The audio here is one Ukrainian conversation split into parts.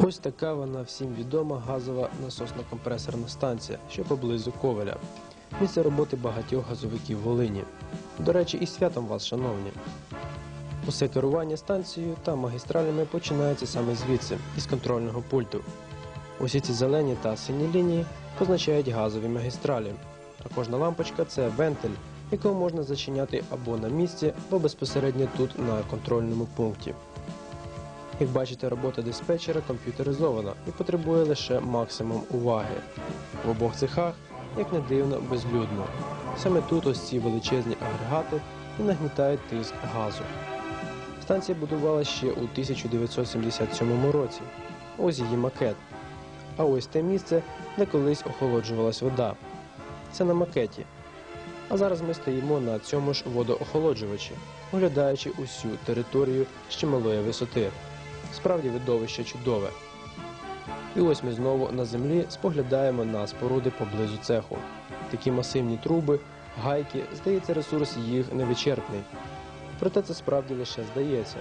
Ось така вона всім відома газова насосно-компресорна станція, що поблизу Ковеля. Місце роботи багатьох газовиків Волині. До речі, і святом вас, шановні. Усе керування станцією та магістралями починається саме звідси, із контрольного пульту. Усі ці зелені та сині лінії позначають газові магістралі, а кожна лампочка це вентиль, якого можна зачиняти або на місці, або безпосередньо тут на контрольному пункті. Як бачите, робота диспетчера комп'ютеризована і потребує лише максимум уваги. В обох цехах, як не дивно, безлюдно. Саме тут ось ці величезні агрегати і нагнітають тиск газу. Станція будувала ще у 1977 році. Ось її макет. А ось те місце, де колись охолоджувалась вода. Це на макеті. А зараз ми стоїмо на цьому ж водоохолоджувачі, оглядаючи усю територію з чималої висоти. Справді видовище чудове. І ось ми знову на землі споглядаємо на споруди поблизу цеху. Такі масивні труби, гайки, здається, ресурс їх невичерпний. Проте це справді лише здається.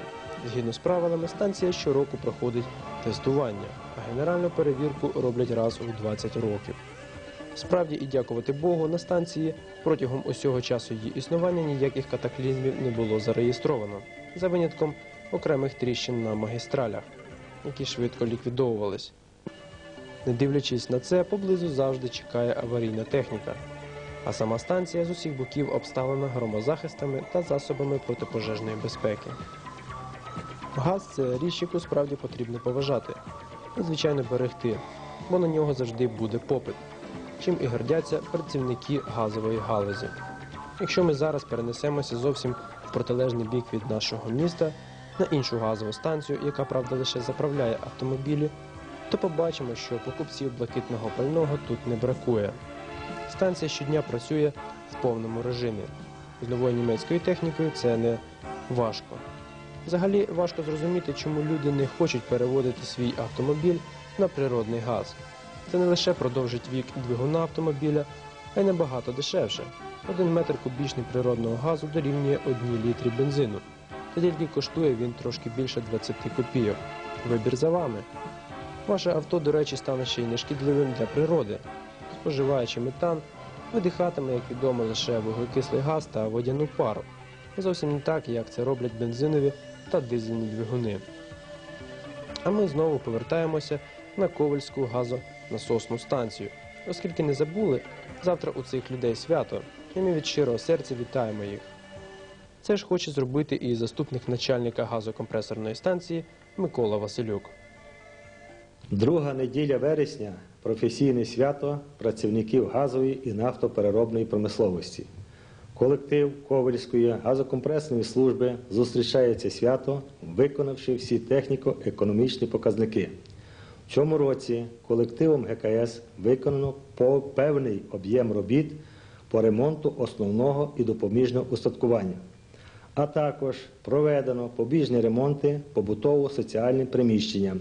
Згідно з правилами, станція щороку проходить тестування, а генеральну перевірку роблять раз у 20 років. Справді і дякувати Богу, на станції протягом усього часу її існування ніяких катаклізмів не було зареєстровано, за винятком окремих тріщин на магістралях, які швидко ліквідовувались. Не дивлячись на це, поблизу завжди чекає аварійна техніка, а сама станція з усіх боків обставлена громозахистами та засобами протипожежної безпеки. Газ це річ, яку справді потрібно поважати і, звичайно, берегти, бо на нього завжди буде попит, чим і гордяться працівники газової галузі. Якщо ми зараз перенесемося зовсім в протилежний бік від нашого міста на іншу газову станцію, яка правда лише заправляє автомобілі, то побачимо, що покупців блакитного пального тут не бракує. Станція щодня працює в повному режимі. З новою німецькою технікою це не важко. Взагалі важко зрозуміти, чому люди не хочуть переводити свій автомобіль на природний газ. Це не лише продовжить вік двигуна автомобіля, а й набагато дешевше. Один метр кубічний природного газу дорівнює одній літрі бензину. Та тільки коштує він трошки більше 20 копійок. Вибір за вами. Ваше авто, до речі, стане ще й нешкідливим для природи. Споживаючи метан, видихатиме, як відомо, лише вуглекислий газ та водяну пару. Зовсім не так, як це роблять бензинові та дизельні двигуни. А ми знову повертаємося на Ковальську газонасосну станцію, оскільки не забули, завтра у цих людей свято, і ми від щирого серця вітаємо їх. Це ж хоче зробити і заступник начальника газокомпресорної станції Микола Василюк. Друга неділя вересня професійне свято працівників газової і нафтопереробної промисловості. Колектив Ковальської газокомпресної служби зустрічає це свято, виконавши всі техніко-економічні показники. В цьому році колективом ГКС виконано певний об'єм робіт по ремонту основного і допоміжного устаткування, а також проведено побіжні ремонти побутово-соціальним приміщенням.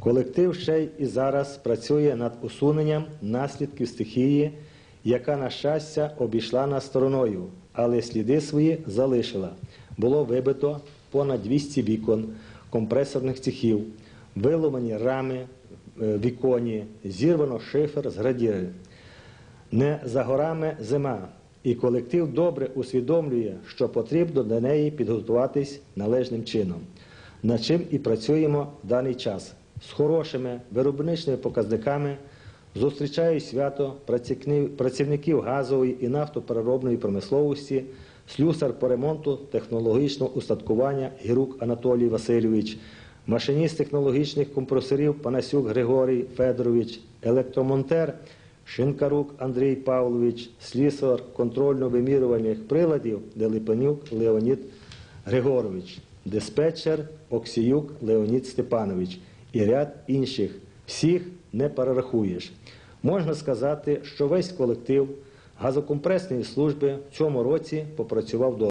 Колектив ще й і зараз працює над усуненням наслідків стихії, яка, на щастя, обійшла нас стороною, але сліди свої залишила. Було вибито понад 200 вікон компресорних цехів, виломані рами е, віконі, зірвано шифер з градіри. Не за горами зима, і колектив добре усвідомлює, що потрібно до неї підготуватись належним чином, над чим і працюємо в даний час. З хорошими виробничними показниками зустрічають свято працівників газової і нафтопереробної промисловості, слюсар по ремонту технологічного устаткування Гірук Анатолій Васильович, машиніст технологічних компресорів Панасюк Григорій Федорович, електромонтер Шинкарук Андрій Павлович, слісар контрольно-вимірювальних приладів Делипанюк Леонід Григорович, диспетчер Оксіюк Леонід Степанович і ряд інших. Всіх не перерахуєш. Можна сказати, що весь колектив газокомпресної служби в цьому році попрацював добре.